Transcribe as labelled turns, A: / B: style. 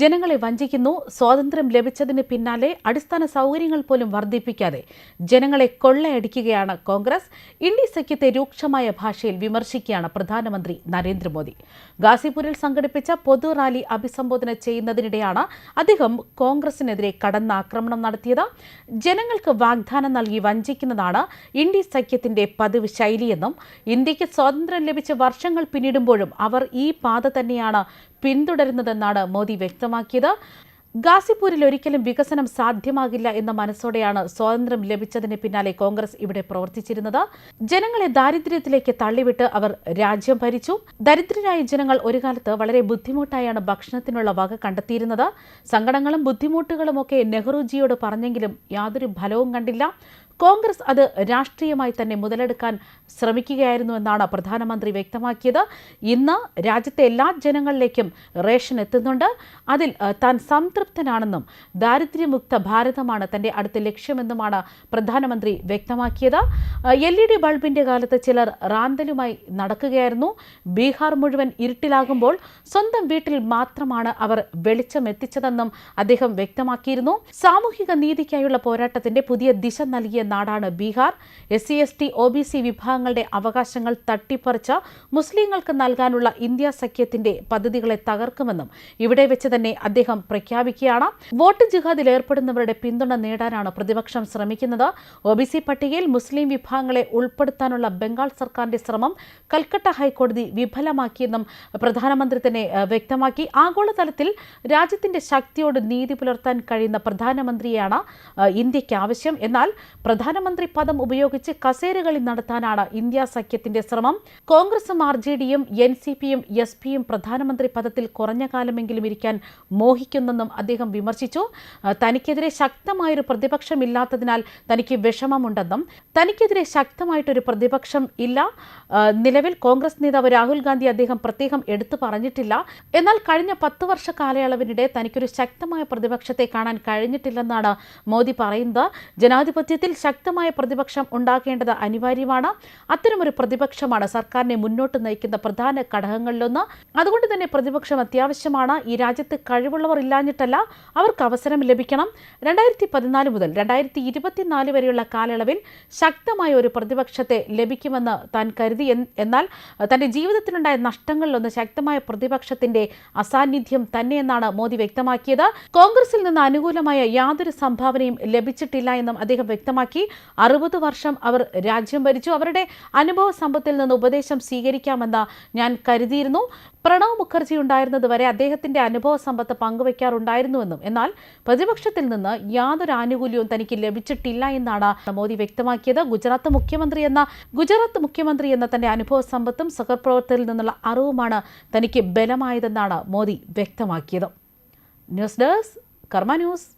A: ജനങ്ങളെ വഞ്ചിക്കുന്നു സ്വാതന്ത്ര്യം ലഭിച്ചതിന് പിന്നാലെ അടിസ്ഥാന സൗകര്യങ്ങൾ പോലും വർദ്ധിപ്പിക്കാതെ ജനങ്ങളെ കൊള്ളയടിക്കുകയാണ് കോൺഗ്രസ്. ഇന്ത്യ സഖ്യത്തെ രൂക്ഷമായ ഭാഷയിൽ വിമർശിക്കുകയാണ് പ്രധാനമന്ത്രി നരേന്ദ്രമോദി. ഗാസിപൂരിൽ സംഘടിപ്പിച്ച പൊതു റാലി അഭിസംബോധന ചെയ്യുന്നതിനിടെയാണ് അദ്ദേഹം കോൺഗ്രസിനെതിരെ കടന്നാക്രമണം നടത്തിയത്. ജനങ്ങൾക്ക് വാഗ്ദാനം നൽകി വഞ്ചിക്കുന്നതാണ് ഇന്ത്യ സഖ്യത്തിന്റെ പതിവ് ശൈലിയെന്നും ഇന്ത്യയ്ക്ക് സ്വാതന്ത്ര്യം ലഭിച്ച വർഷങ്ങൾ പിന്നിടുമ്പോഴും അവർ ഈ പാത തന്നെയാണ് പിന്തുടരുന്നതെന്നാണ് മോദി വ്യക്തമാക്കിയത്. ഗാസിപൂരിൽ ഒരിക്കലും വികസനം സാധ്യമാകില്ല എന്ന മനസ്സോടെയാണ് സ്വാതന്ത്ര്യം ലഭിച്ചതിന് പിന്നാലെ കോൺഗ്രസ് ഇവിടെ പ്രവർത്തിച്ചിരുന്നത്. ജനങ്ങളെ ദാരിദ്ര്യത്തിലേക്ക് തള്ളിവിട്ട് അവർ രാജ്യം ഭരിച്ചു. ദരിദ്രരായ ജനങ്ങൾ ഒരു കാലത്ത് വളരെ ബുദ്ധിമുട്ടായാണ് ഭക്ഷണത്തിനുള്ള വക കണ്ടെത്തിയിരുന്നത്. സങ്കടങ്ങളും ബുദ്ധിമുട്ടുകളും ഒക്കെ നെഹ്റുജിയോട് പറഞ്ഞെങ്കിലും യാതൊരു ഫലവും കണ്ടില്ല. കോൺഗ്രസ് അത് രാഷ്ട്രീയമായി തന്നെ മുതലെടുക്കാൻ ശ്രമിക്കുകയായിരുന്നു എന്നാണ് പ്രധാനമന്ത്രി വ്യക്തമാക്കിയത്. ഇന്ന് രാജ്യത്തെ എല്ലാ ജനങ്ങളിലേക്കും റേഷൻ എത്തുന്നുണ്ട്. അതിൽ താൻ സംതൃപ്തനാണെന്നും ദാരിദ്ര്യമുക്ത ഭാരതമാണ് തന്റെ അടുത്ത ലക്ഷ്യമെന്നുമാണ് പ്രധാനമന്ത്രി വ്യക്തമാക്കിയത്. എൽ ഇ ഡി ബൾബിന്റെ കാലത്ത് ചിലർ റാന്തലുമായി നടക്കുകയായിരുന്നു. ബീഹാർ മുഴുവൻ ഇരുട്ടിലാകുമ്പോൾ സ്വന്തം വീട്ടിൽ മാത്രമാണ് അവർ വെളിച്ചം എത്തിച്ചതെന്നും അദ്ദേഹം വ്യക്തമാക്കിയിരുന്നു. സാമൂഹിക നീതിക്കായുള്ള പോരാട്ടത്തിന്റെ പുതിയ ദിശ നൽകിയ നാടാണ് Bihar. S C S T O B C വിഭാഗങ്ങളുടെ അവകാശങ്ങൾ തട്ടിപ്പറിച്ച മുസ്ലിങ്ങൾക്ക് നൽകാനുള്ള ഇന്ത്യ സഖ്യത്തിന്റെ പദ്ധതികളെ തകർക്കുമെന്നും ഇവിടെ വെച്ച് തന്നെ അദ്ദേഹം പ്രഖ്യാപിക്കുകയാണ്. വോട്ട് ജിഹാദിൽ ഏർപ്പെടുന്നവരുടെ പിന്തുണ നേടാനാണ് പ്രതിപക്ഷം ശ്രമിക്കുന്നത്. ഒ ബി സി പട്ടികയിൽ മുസ്ലിം വിഭാഗങ്ങളെ ഉൾപ്പെടുത്താനുള്ള ബംഗാൾ സർക്കാരിന്റെ ശ്രമം കൽക്കട്ട ഹൈക്കോടതി വിഫലമാക്കിയെന്നും പ്രധാനമന്ത്രി തന്നെ വ്യക്തമാക്കി. ആഗോളതലത്തിൽ രാജ്യത്തിന്റെ ശക്തിയോട് നീതി പുലർത്താൻ കഴിയുന്ന പ്രധാനമന്ത്രിയാണ് ഇന്ത്യയ്ക്ക് ആവശ്യം. എന്നാൽ പ്രധാനമന്ത്രി പദം ഉപയോഗിച്ച് കസേരകളി നടത്താനാണ് ഇന്ത്യ സഖ്യത്തിന്റെ ശ്രമം. കോൺഗ്രസും ആർ ജെ ഡിയും എൻ സി പിയും എസ് പിയും പ്രധാനമന്ത്രി പദത്തിൽ കുറഞ്ഞ കാലമെങ്കിലും ഇരിക്കാൻ മോഹിക്കുന്നെന്നും അദ്ദേഹം വിമർശിച്ചു. തനിക്കെതിരെ ശക്തമായൊരു പ്രതിപക്ഷമില്ലാത്തതിനാൽ തനിക്ക് വിഷമമുണ്ടെന്നും തനിക്കെതിരെ ശക്തമായിട്ടൊരു പ്രതിപക്ഷം ഇല്ല. നിലവിൽ കോൺഗ്രസ് നേതാവ് രാഹുൽ ഗാന്ധി അദ്ദേഹം പ്രത്യേകം എടുത്തു പറഞ്ഞിട്ടില്ല. എന്നാൽ കഴിഞ്ഞ പത്ത് വർഷ കാലയളവിനിടെ തനിക്കൊരു ശക്തമായ പ്രതിപക്ഷത്തെ കാണാൻ കഴിഞ്ഞിട്ടില്ലെന്നാണ് മോദി പറയുന്നത്. ജനാധിപത്യത്തിൽ ശക്തമായ പ്രതിപക്ഷം ഉണ്ടാക്കേണ്ടത് അനിവാര്യമാണ്. അത്തരമൊരു പ്രതിപക്ഷമാണ് സർക്കാരിനെ മുന്നോട്ട് നയിക്കുന്ന പ്രധാന ഘടകങ്ങളിലൊന്ന്. അതുകൊണ്ട് തന്നെ പ്രതിപക്ഷം അത്യാവശ്യമാണ്. ഈ രാജ്യത്ത് കഴിവുള്ളവർ ഇല്ലാഞ്ഞിട്ടല്ല. അവർക്ക് അവസരം ലഭിക്കണം. രണ്ടായിരത്തി പതിനാല് മുതൽ രണ്ടായിരത്തി ഇരുപത്തിനാല് വരെയുള്ള കാലയളവിൽ ശക്തമായ ഒരു പ്രതിപക്ഷത്തെ ലഭിക്കുമെന്ന് താൻ കരുതി. എന്നാൽ തന്റെ ജീവിതത്തിലുണ്ടായ നഷ്ടങ്ങളിലൊന്ന് ശക്തമായ പ്രതിപക്ഷത്തിന്റെ അസാന്നിധ്യം തന്നെയെന്നാണ് മോദി വ്യക്തമാക്കിയത്. കോൺഗ്രസിൽ നിന്ന് അനുകൂലമായ യാതൊരു സംഭാവനയും ലഭിച്ചിട്ടില്ല എന്നും അദ്ദേഹം വ്യക്തമാക്കി. അറുപത് വർഷം അവർ രാജ്യം ഭരിച്ചു. അവരുടെ അനുഭവ സമ്പത്തിൽ നിന്ന് ഉപദേശം സ്വീകരിക്കാമെന്ന് ഞാൻ കരുതിയിരുന്നു. പ്രണവ് മുഖർജി ഉണ്ടായിരുന്നത് വരെ അദ്ദേഹത്തിന്റെ അനുഭവ സമ്പത്ത് പങ്കുവയ്ക്കാറുണ്ടായിരുന്നുവെന്നും എന്നാൽ പ്രതിപക്ഷത്തിൽ നിന്ന് യാതൊരു ആനുകൂല്യവും തനിക്ക് ലഭിച്ചിട്ടില്ല എന്നാണ് മോദി വ്യക്തമാക്കിയത്. ഗുജറാത്ത് മുഖ്യമന്ത്രി എന്ന ഗുജറാത്ത് മുഖ്യമന്ത്രി എന്ന തന്റെ അനുഭവ സമ്പത്തും സഹപ്രവർത്തകരിൽ നിന്നുള്ള അറിവുമാണ് തനിക്ക് ബലമായതെന്നാണ് മോദി വ്യക്തമാക്കിയത്. News desk Karma news.